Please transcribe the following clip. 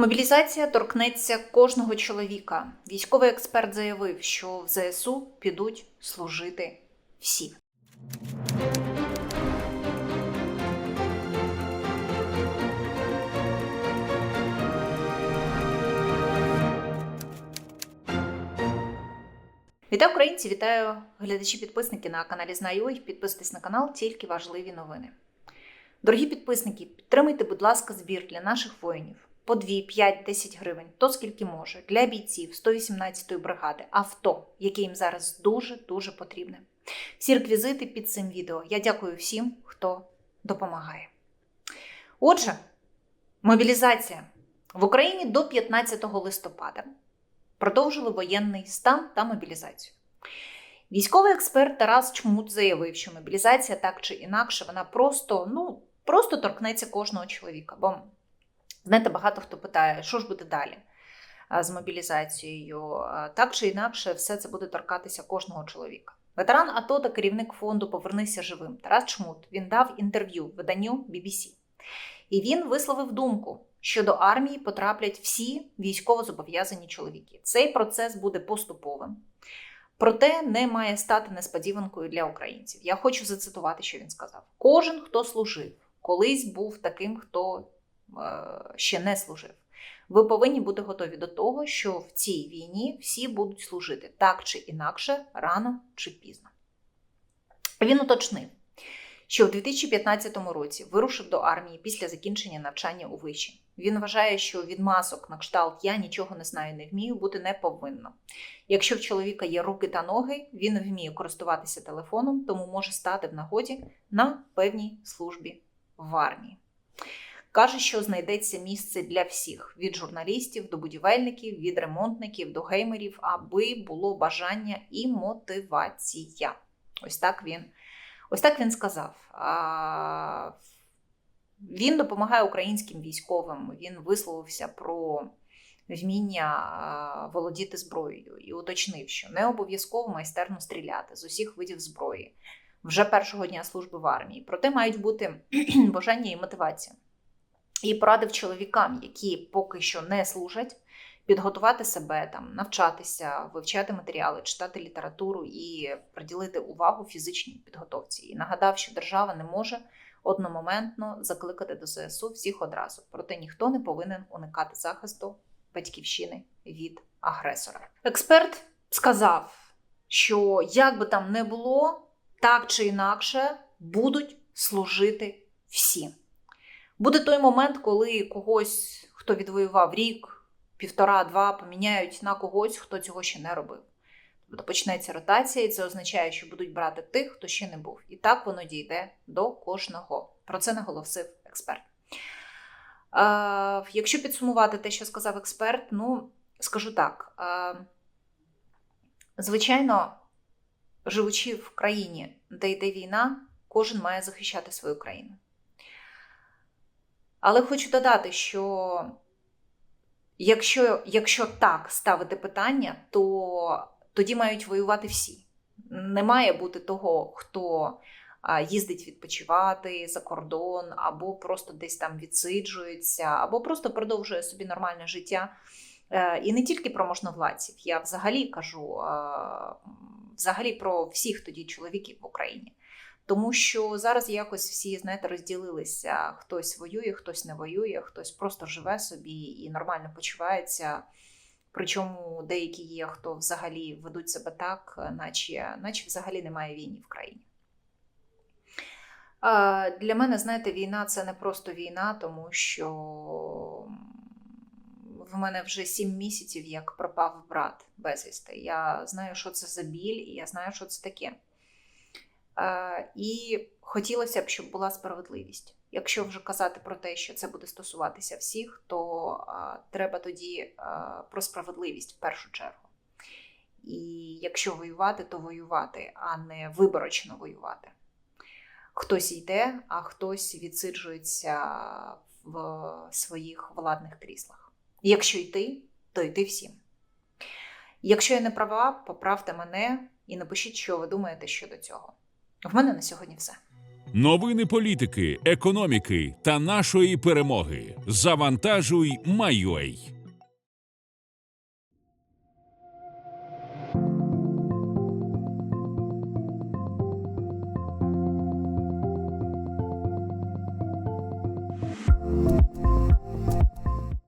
Мобілізація торкнеться кожного чоловіка. Військовий експерт заявив, що в ЗСУ підуть служити всі. Вітаю українці! Вітаю глядачі-підписники на каналі Знаю. Підписуйтесь на канал, тільки важливі новини. Дорогі підписники, підтримайте, будь ласка, збір для наших воїнів по 2, 5, 10 гривень, то скільки може, для бійців 118-ї бригади, авто, яке їм зараз дуже-дуже потрібне. Всі реквізити під цим відео. Я дякую всім, хто допомагає. Отже, мобілізація в Україні до 15 листопада продовжили воєнний стан та мобілізацію. Військовий експерт Тарас Чмут заявив, що мобілізація так чи інакше, вона просто, ну, просто торкнеться кожного чоловіка. Бо, знаєте, багато хто питає, що ж буде далі з мобілізацією. Так чи інакше, все це буде торкатися кожного чоловіка. Ветеран АТО та керівник фонду Повернися живим Тарас Чмут він дав інтерв'ю виданню BBC. І він висловив думку, що до армії потраплять всі військовозобов'язані чоловіки. Цей процес буде поступовим. Проте не має стати несподіванкою для українців. Я хочу зацитувати, що він сказав: кожен, хто служив, колись був таким, хто ще не служив. Ви повинні бути готові до того, що в цій війні всі будуть служити так чи інакше, рано чи пізно. Він уточнив, що в 2015 році вирушив до армії після закінчення навчання у виші. Він вважає, що відмазок на кшталт я нічого не знаю, не вмію бути не повинно. Якщо в чоловіка є руки та ноги, він вміє користуватися телефоном, тому може стати в нагоді на певній службі в армії. Каже, що знайдеться місце для всіх: від журналістів до будівельників, від ремонтників до геймерів, аби було бажання і мотивація. Ось так він, ось так він сказав. А, Він допомагає українським військовим. Він висловився про вміння володіти зброєю і уточнив, що не обов'язково майстерно стріляти з усіх видів зброї вже першого дня служби в армії. Проте мають бути бажання і мотивація. І порадив чоловікам, які поки що не служать, підготувати себе, там, навчатися, вивчати матеріали, читати літературу і приділити увагу фізичній підготовці. І нагадав, що держава не може одномоментно закликати до ЗСУ всіх одразу. Проте ніхто не повинен уникати захисту батьківщини від агресора. Експерт сказав, що як би там не було, так чи інакше будуть служити всі. Буде той момент, коли когось, хто відвоював рік, півтора-два, поміняють на когось, хто цього ще не робив. Тобто почнеться ротація, і це означає, що будуть брати тих, хто ще не був. І так воно дійде до кожного. Про це наголосив експерт. Е, якщо підсумувати те, що сказав експерт, ну скажу так: е, звичайно, живучи в країні, де йде війна, кожен має захищати свою країну. Але хочу додати, що якщо, якщо так ставити питання, то тоді мають воювати всі. Не має бути того, хто їздить відпочивати за кордон, або просто десь там відсиджується, або просто продовжує собі нормальне життя. Е, І не тільки про можновладців, я взагалі кажу взагалі про всіх тоді чоловіків в Україні. Тому що зараз якось всі, знаєте, розділилися: хтось воює, хтось не воює, хтось просто живе собі і нормально почувається. Причому деякі є, хто взагалі ведуть себе так, наче, наче взагалі немає війни в країні. Для мене, знаєте, війна це не просто війна, тому що в мене вже сім місяців як пропав брат безвісти. Я знаю, що це за біль, і я знаю, що це таке. І хотілося б, щоб була справедливість. Якщо вже казати про те, що це буде стосуватися всіх, то треба тоді про справедливість в першу чергу. І якщо воювати, то воювати, а не виборочно воювати. Хтось йде, а хтось відсиджується в своїх владних кріслах. Якщо йти, то йти всім. Якщо я не права, поправте мене і напишіть, що ви думаєте щодо цього. В мене на сьогодні все. Новини політики, економіки та нашої перемоги. Завантажуй Майой.